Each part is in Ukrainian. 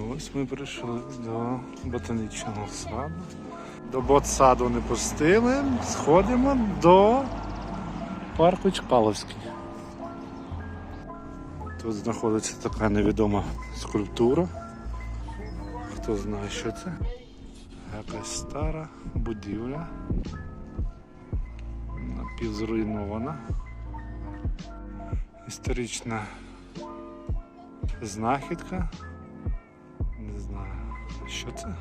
Ось ми прийшли до ботанічного саду. До ботсаду не пустили. Сходимо до парку Чкаловський. Тут знаходиться така невідома скульптура. Хто знає, що це? Якась стара будівля. Напівзруйнована. Історична знахідка. Що це.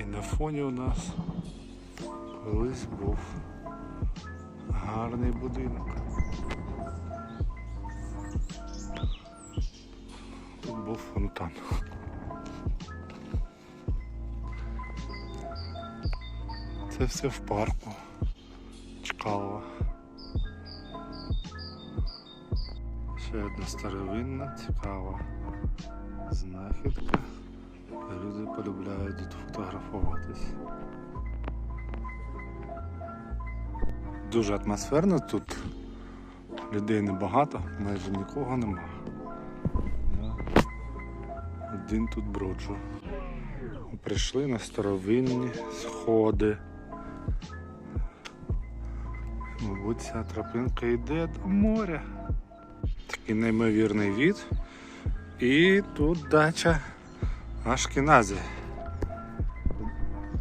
І на фоні у нас колись був гарний будинок. Тут був фонтан. Це все в парку. Чкалова. Ще одна старовинна, цікава знахідка. Люди полюбляють тут фотографуватись. Дуже атмосферно тут. Людей небагато, майже нікого нема. Я один тут броджу. Прийшли на старовинні сходи. Мабуть, ця тропинка йде до моря. Такий неймовірний від. І тут дача Ашкіназі.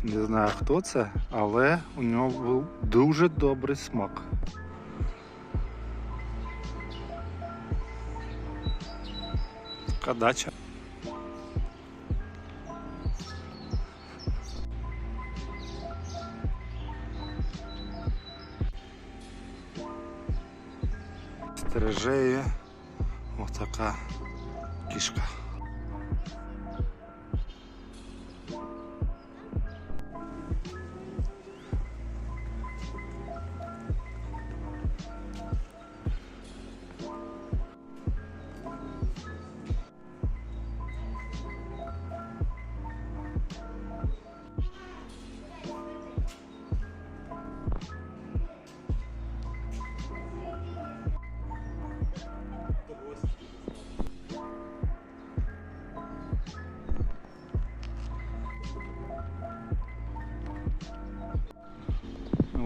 Не знаю хто це, але у нього був дуже добрий смак. Така дача. Стережеє отака кішка.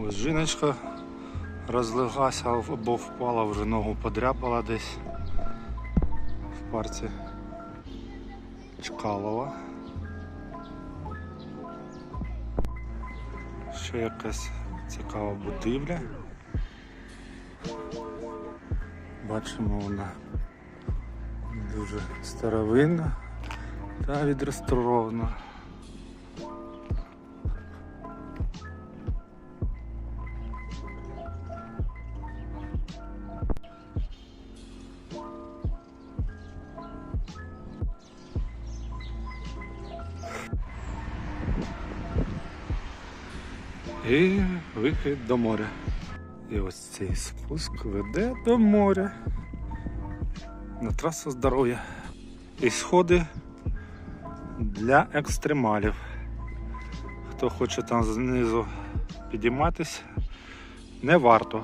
Ось жіночка розлеглася або впала, вже ногу подряпала десь в парці Чкалова. Ще якась цікава будівля. Бачимо вона дуже старовинна та відреставрована. І вихід до моря. І ось цей спуск веде до моря. На трасу здоров'я. І сходи для екстремалів. Хто хоче там знизу підійматися, не варто.